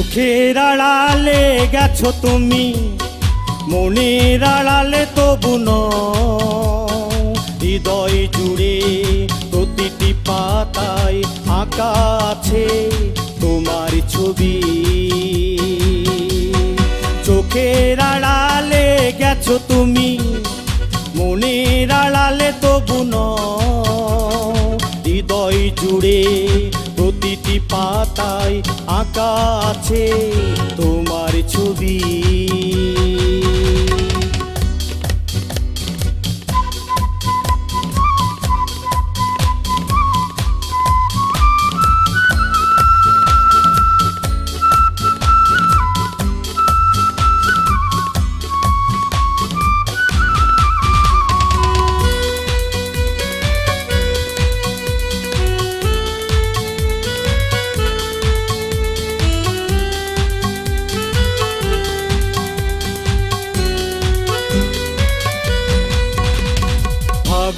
চোখের আড়ালে গেছো তুমি, মনের আড়ালে তবু। হৃদয় জুড়ে প্রতিটি পাতায় আঁকা আছে তোমার ছবি চোখের আড়ালে গেছো তুমি, মনের আড়ালে তবু। হৃদয় জুড়ে প্রতিটি পাতায় আঁকা আছে তোমার ছবি।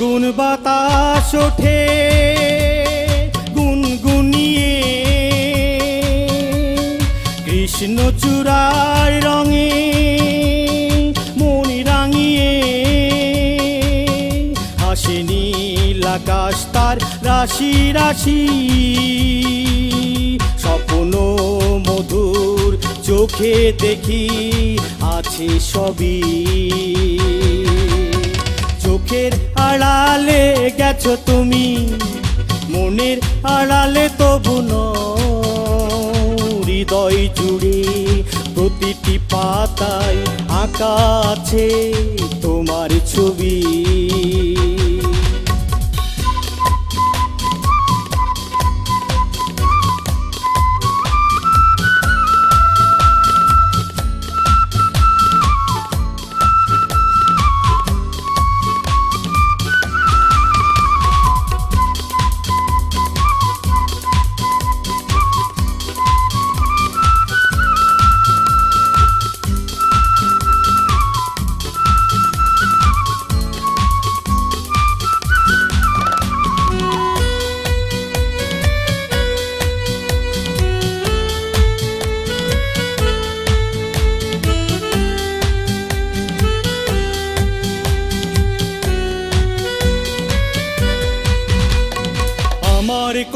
ফাগুন বাতাস ওঠে, গুনগুনিয়ে। কৃষ্ণ চূড়ার রঙে মনি রাঙিয়ে। হাসি নীল আকাশ তার রাশি রাশি। স্বপ্ন মধুর চোখে দেখি, আছে সবই। চোখের আড়ালে গেছো তুমি মনের আড়ালে তবু। হৃদয় জুড়ে প্রতিটি পাতায় আঁকা আছে তোমার ছবি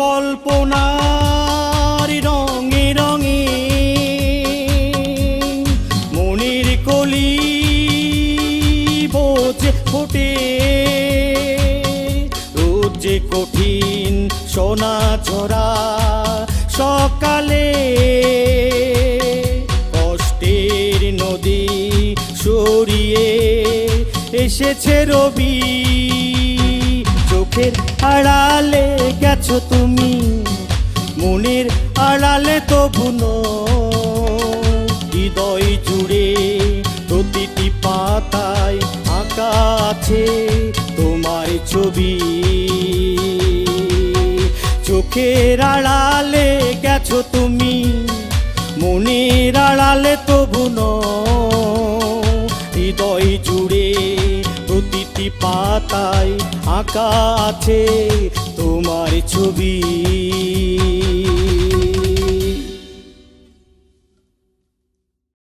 কল্পনার রঙে রঙে মনের কলি বোঝে ফোটে। রোজ যে কঠিন সোনা ঝরা সকালে কষ্টের নদী সরিয়ে এসেছে রবি। চোখের আড়ালে গেছো তুমি মনের আড়ালে তবু নও। হৃদয় জুড়ে প্রতিটি পাতায় আঁকা আছে তোমার ছবি চোখের আড়ালে গেছো তুমি মনের আড়ালে তবু নও। হৃদয় জুড়ে প্রতিটি পাতায় আঁকা আছে তোমার ছবি।